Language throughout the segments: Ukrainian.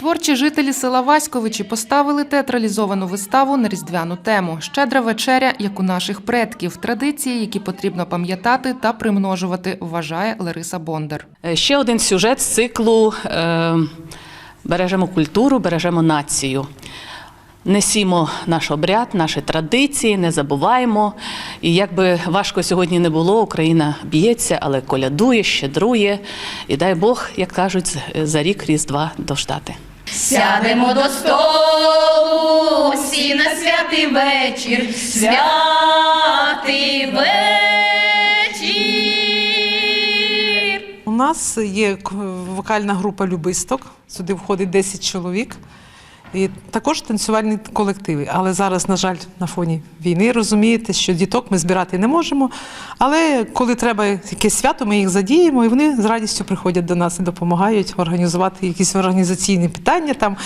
Творчі жителі села Васьковичі поставили театралізовану виставу на різдвяну тему Щедра вечеря, як у наших предків, традиції, які потрібно пам'ятати та примножувати, вважає Лариса Бондар. Е, Ще один сюжет з циклу е, Бережемо культуру, бережемо націю. Несімо наш обряд, наші традиції, не забуваємо. І як би важко сьогодні не було, Україна б'ється, але колядує, щедрує. І дай Бог, як кажуть, за рік Різдва дождати. Сядемо до столу, всі на святий вечір, святий вечір. У нас є к- вокальна група любисток. Сюди входить 10 чоловік. І також танцювальні колективи. Але зараз, на жаль, на фоні війни розумієте, що діток ми збирати не можемо. Але коли треба якесь свято, ми їх задіємо, і вони з радістю приходять до нас і допомагають організувати якісь організаційні питання, там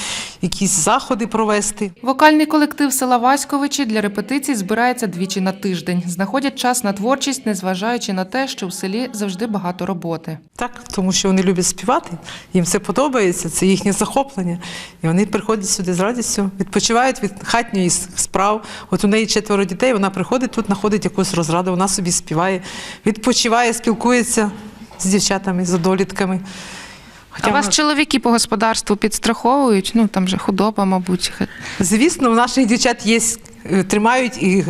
якісь заходи провести. Вокальний колектив села Васьковичі для репетицій збирається двічі на тиждень. Знаходять час на творчість, незважаючи на те, що в селі завжди багато роботи. Так, тому що вони люблять співати, їм це подобається, це їхнє захоплення. І вони приходять сюди з радістю, відпочивають від хатньої справ. От у неї четверо дітей, вона приходить тут, знаходить якусь розраду, вона собі співає, відпочиває, спілкується з дівчатами, з одолітками. Хоча А вас вона- чоловіки по господарству підстраховують? Ну там же худоба, мабуть. Звісно, у наших дівчат є, е, тримають і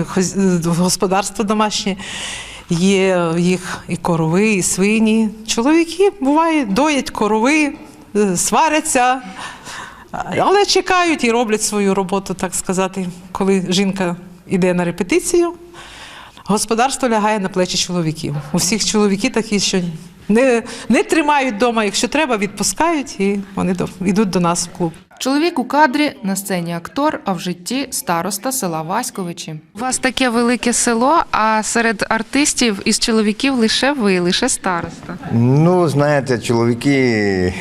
господарство домашнє, є їх і корови, і свині. Чоловіки буває, доять корови, е, сваряться, але чекають і роблять свою роботу, так сказати, коли жінка йде на репетицію. Господарство лягає на плечі чоловіків. У всіх чоловіки такі, що не, не тримають вдома, якщо треба, відпускають, і вони йдуть до нас в клуб. Чоловік у кадрі на сцені актор, а в житті староста села Васьковичі. У вас таке велике село, а серед артистів із чоловіків лише ви, лише староста. Ну, знаєте, чоловіки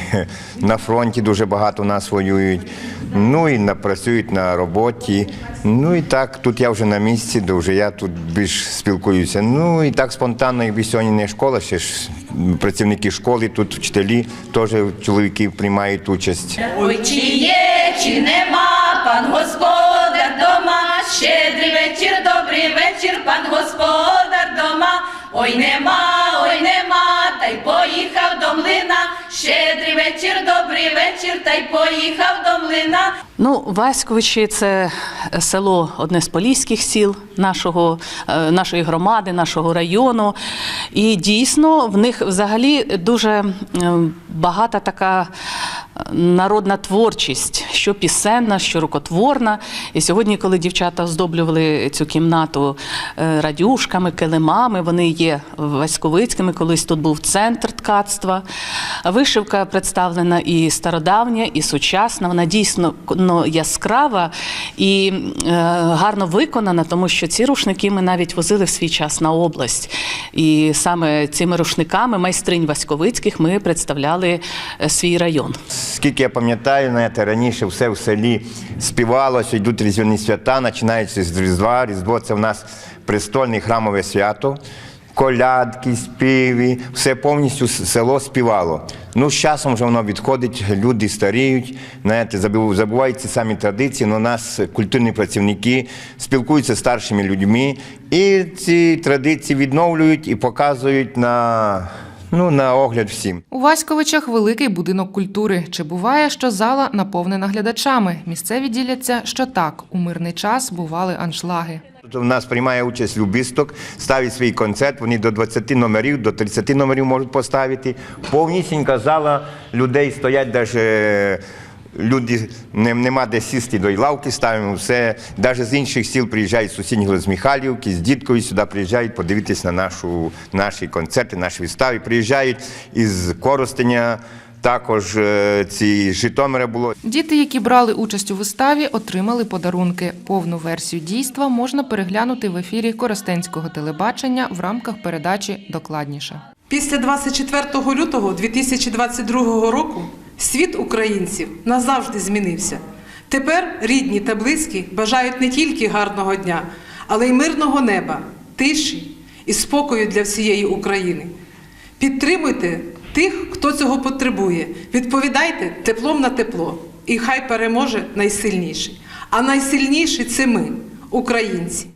на фронті дуже багато нас воюють. Ну і на, працюють на роботі. Ну і так, тут я вже на місці, де я тут більш спілкуюся. Ну і так спонтанно, якби сьогодні не школа, ще ж працівники школи, тут вчителі теж чоловіки приймають участь. Ой, чи є, чи нема, пан господар дома, щедрий вечір, добрий вечір, пан господар дома. Ой, нема, ой, нема, та й поїхав до млина. Щедрий вечір, вечір, та й поїхав до млина. Ну, Васьковичі це село одне з поліських сіл нашого, е, нашої громади, нашого району. І дійсно в них взагалі дуже е, багата така народна творчість, що пісенна, що рукотворна. І сьогодні, коли дівчата оздоблювали цю кімнату е, радюшками, килимами, вони є Васьковицькими, колись тут був центр ткацтва. Вишивка представлена і стародавня, і сучасна. Вона дійсно ну, яскрава і е, гарно виконана, тому що ці рушники ми навіть возили в свій час на область. І саме цими рушниками майстринь Васьковицьких ми представляли е, свій район. Скільки я пам'ятаю, знаєте, раніше все в селі співалося, йдуть різдвяні свята, починаються з Різдва. Різдво це в нас престольне храмове свято. Колядки, співи, все повністю село співало. Ну, з часом вже воно відходить, люди старіють, знаєте, забу- забувають ці самі традиції, але у нас культурні працівники спілкуються з старшими людьми і ці традиції відновлюють і показують на, ну, на огляд всім. У Васьковичах великий будинок культури. Чи буває, що зала наповнена глядачами? Місцеві діляться, що так, у мирний час бували аншлаги. У нас приймає участь любисток, ставить свій концерт, вони до 20 номерів, до 30 номерів можуть поставити. Повнісінька зала людей стоять, навіть люди нема де сісти, до лавки ставимо, все. Навіть з інших сіл приїжджають з сусідніх з Михайлівки, з Дідкові сюди приїжджають подивитися на нашу, наші концерти, наші вистави. Приїжджають із Коростеня, також е, ці Житомира було. Діти, які брали участь у виставі, отримали подарунки. Повну версію дійства можна переглянути в ефірі Коростенського телебачення в рамках передачі Докладніше. Після 24 лютого 2022 року світ українців назавжди змінився. Тепер рідні та близькі бажають не тільки гарного дня, але й мирного неба, тиші і спокою для всієї України. Підтримуйте тих, хто цього потребує. Відповідайте теплом на тепло, і хай переможе найсильніший. А найсильніші це ми, українці.